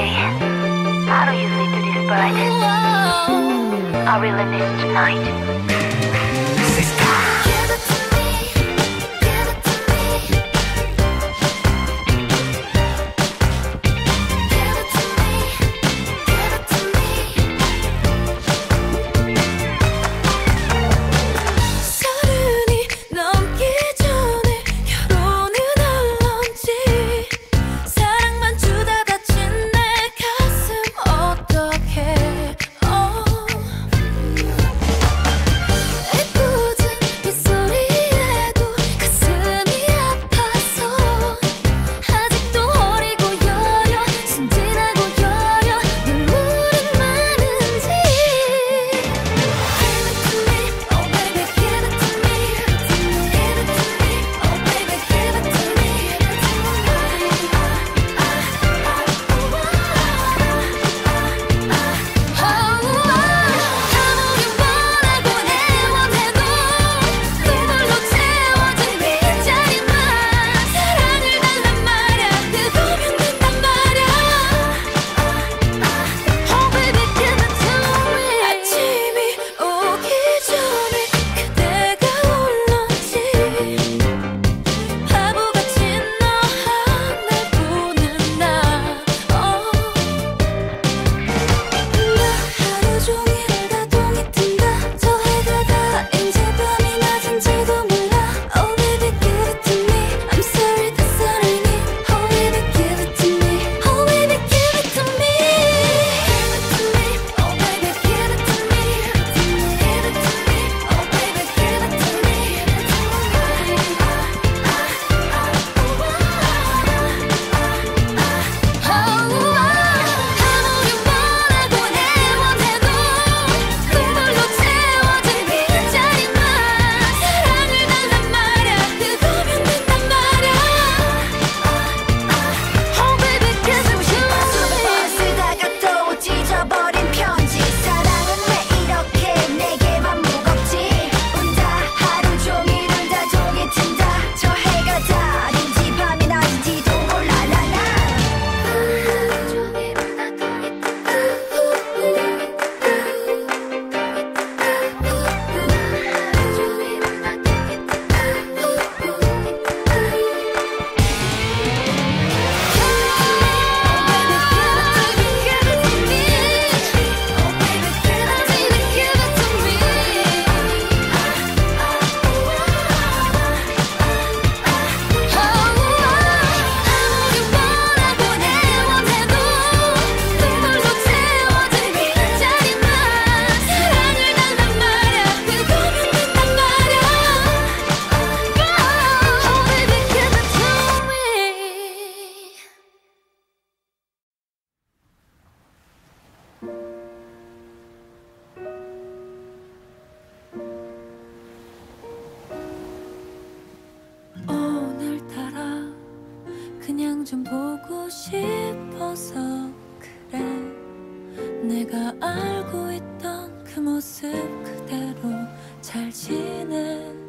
I How do you usually do this bird? I will end this tonight. 좀 보고 싶어서 그래. 내가 알고 있던 그 모습 그대로 잘 지내